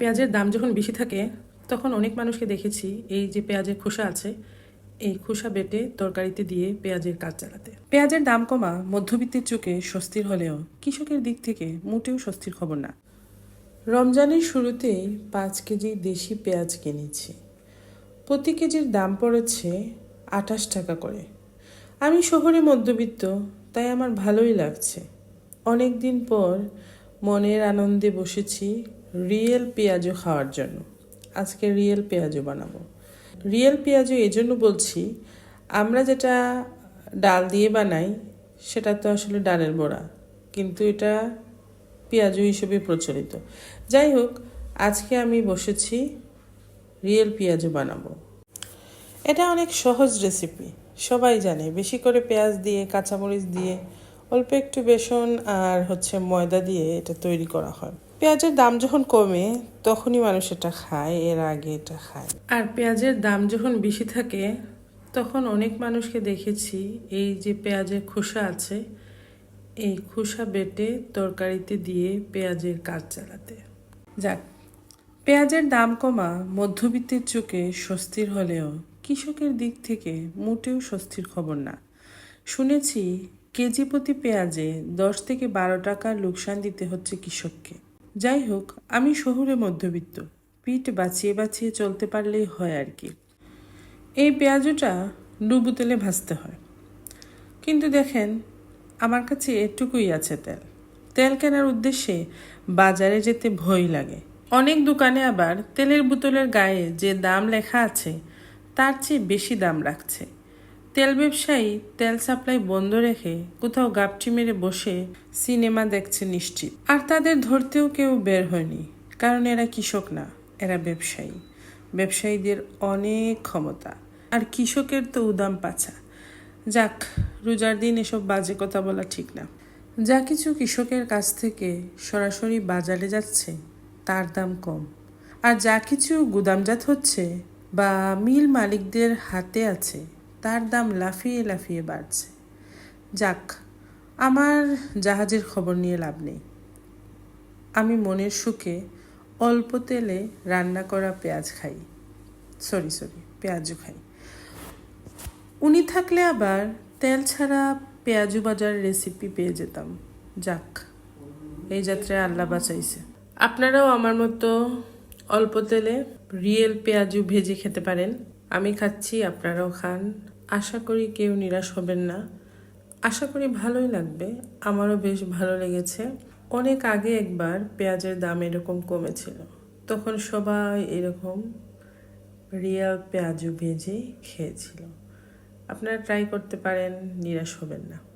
পেঁয়াজের দাম যখন বেশি থাকে, তখন অনেক মানুষকে দেখেছি এই যে পেঁয়াজের খোসা আছে, এই খোসা বেটে তরকারিতে দিয়ে পেঁয়াজের কাজ চালাতে। পেঁয়াজের দাম কমা মধ্যবিত্তের চোখে স্বস্তির হলেও কৃষকের দিক থেকে মোটেও স্বস্তির খবর না। রমজানের শুরুতেই পাঁচ কেজি দেশি পেঁয়াজ কিনেছি। প্রতি কেজির দাম পড়েছে আঠাশ টাকা করে। আমি শহরে মধ্যবিত্ত, তাই আমার ভালোই লাগছে। অনেক দিন পর মনের আনন্দে বসেছি রিয়েল পেঁয়াজও খাওয়ার জন্য। আজকে রিয়েল পেঁয়াজও বানাবো। রিয়েল পেঁয়াজও এই জন্য বলছি, আমরা যেটা ডাল দিয়ে বানাই, সেটা তো আসলে ডালের বড়া, কিন্তু এটা পেঁয়াজু হিসেবে প্রচলিত। যাই হোক, আজকে আমি বসেছি রিয়েল পেঁয়াজু বানাবো। এটা অনেক সহজ রেসিপি, সবাই জানে। বেশি করে পেঁয়াজ দিয়ে, কাঁচামরিচ দিয়ে, অল্প একটু বেসন আর হচ্ছে ময়দা দিয়ে এটা তৈরি করা হয়। পেঁয়াজের দাম যখন কমে, তখনই মানুষ এটা খায়, এর আগে এটা খায়। আর পেঁয়াজের দাম যখন বেশি থাকে, তখন অনেক মানুষকে দেখেছি এই যে পেঁয়াজের খোসা আছে, এই খোসা বেটে তরকারিতে দিয়ে পেঁয়াজের কাজ চালাতে। যাক, পেঁয়াজের দাম কমা মধ্যবিত্তের চোখে স্বস্তির হলেও কৃষকের দিক থেকে মোটেও স্বস্তির খবর না। শুনেছি, কেজি প্রতি পেঁয়াজে দশ থেকে বারো টাকার লোকসান দিতে হচ্ছে কৃষককে। যাই হোক, আমি শহুরে মধ্যবিত্ত। পিঠ বাঁচিয়ে বাঁচিয়ে চলতে পারলেই হয় আর কি। এই পেঁয়াজটা ডুবু তেলে ভাজতে হয়। কিন্তু দেখেন, আমার কাছে এটুকুই আছে তেল। তেল কেনার উদ্দেশ্যে বাজারে যেতে ভয় লাগে। অনেক দোকানে আবার তেলের বোতলের গায়ে যে দাম লেখা আছে, তার চেয়ে বেশি দাম রাখছে। তেল ব্যবসায়ী তেল সাপ্লাই বন্ধ রেখে কোথাও গাপটি মেরে বসে সিনেমা দেখছে নিশ্চিত। আর তাদের ধরতেও কেউ বের হয়নি, কারণ এরা কৃষক না, এরা ব্যবসায়ী। ব্যবসায়ীদের অনেক ক্ষমতা, আর কৃষকের তো উদাম পাছা। যাক, রোজার দিন এসব বাজে কথা বলা ঠিক না। যা কিছু কৃষকের কাছ থেকে সরাসরি বাজারে যাচ্ছে, তার দাম কম। আর যা কিছু গুদামজাত হচ্ছে বা মিল মালিকদের হাতে আছে তার দাম লাফিয়ে লাফিয়ে বাড়ছে। যাক, আমার জাহাজের খবর নিয়ে লাভ নেই। আমি মনের সুখে অল্প তেলে রান্না করা পেঁয়াজ খাই। সরি সরি, পেঁয়াজও খাই। উনি থাকলে আবার তেল ছাড়া পেঁয়াজু বাজার রেসিপি পেয়ে যেতাম। যাক, এই যাত্রায় আল্লাহ বাঁচাইছে। আপনারাও আমার মতো অল্প তেলে রিয়েল পেঁয়াজু ভেজে খেতে পারেন। আমি খাচ্ছি, আপনারাও খান। আশা করি কেউ নিরাশ হবেন না। আশা করি ভালোই লাগবে। আমারও বেশ ভালো লেগেছে। অনেক আগে একবার পেঁয়াজের দাম এরকম কমেছিল। তখন সবাই এরকম রিয়াল পেঁয়াজু ভেজে খেয়েছিল। আপনারা ট্রাই করতে পারেন, নিরাশ হবেন না।